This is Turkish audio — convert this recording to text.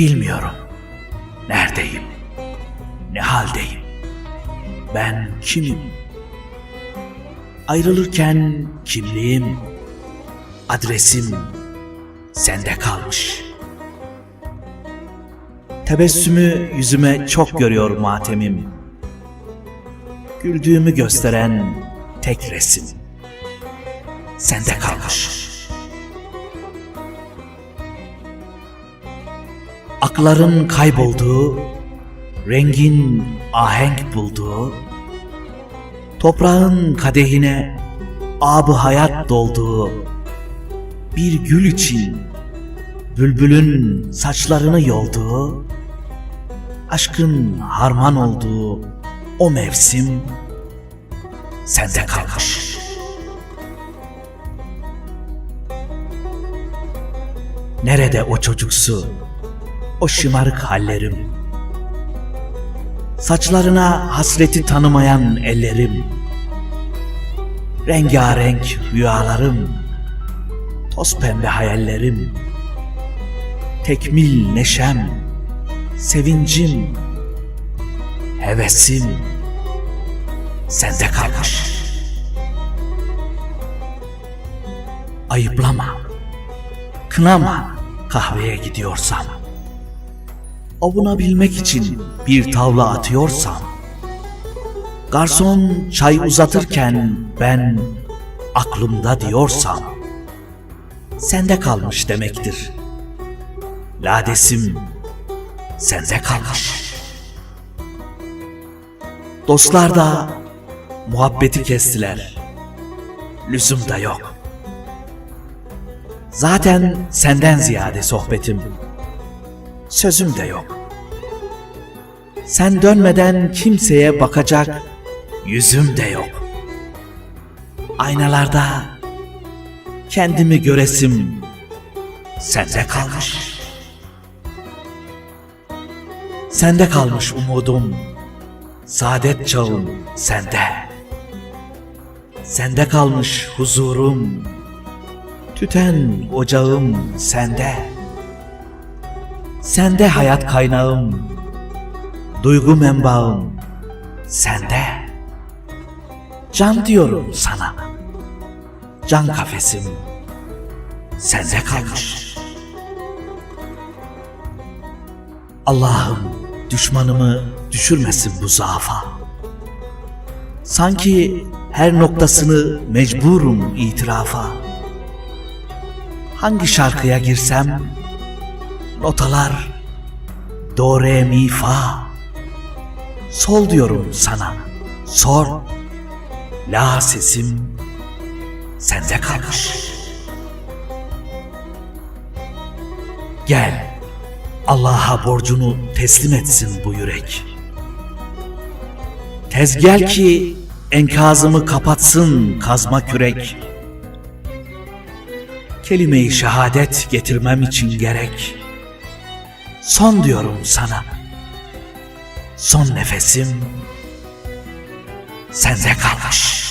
Bilmiyorum. Neredeyim? Ne haldeyim? Ben kimim? Ayrılırken kimliğim, adresim sende kalmış. Tebessümü yüzüme çok görüyor matemim. Güldüğümü gösteren tek resim sende kalmış. Akların kaybolduğu, rengin ahenk bulduğu, toprağın kadehine abı hayat dolduğu, bir gül için bülbülün saçlarını yolduğu, aşkın harman olduğu o mevsim sende kalmış. Nerede o çocuksu, o şımarık hallerim? Saçlarına hasreti tanımayan ellerim, rengarenk rüyalarım, toz pembe hayallerim, tekmil neşem, sevincim, hevesim. Sende kalmış. Ayıplama, kınama. Kahveye gidiyorsam. Avunabilmek için bir tavla atıyorsam. Garson çay uzatırken ben aklımda diyorsam. Sende kalmış demektir. Ladesim sende kalmış. Dostlar da muhabbeti kestiler. Lüzum da yok. Zaten senden ziyade sohbetim. Sözüm de yok. Sen dönmeden kimseye bakacak yüzüm de yok. Aynalarda kendimi göresim sende kalmış. Sende kalmış umudum, saadet çağım sende. Sende kalmış huzurum, tüten ocağım sende. Sende hayat kaynağım, duygu menbaım sende. Can diyorum sana, can kafesim sende kalmış. Allah'ım düşmanımı düşürmesin bu zaafa. Sanki her noktasını mecburum itirafa. Hangi şarkıya girsem notalar do re mi fa. Sol diyorum sana. Sor. La sesim sende kalmış. Gel. Allah'a borcunu teslim etsin bu yürek. Tez gel ki enkazımı kapatsın kazma kürek. Kelime-i şehadet getirmem için gerek. Son diyorum sana. Son nefesim sende kalmış.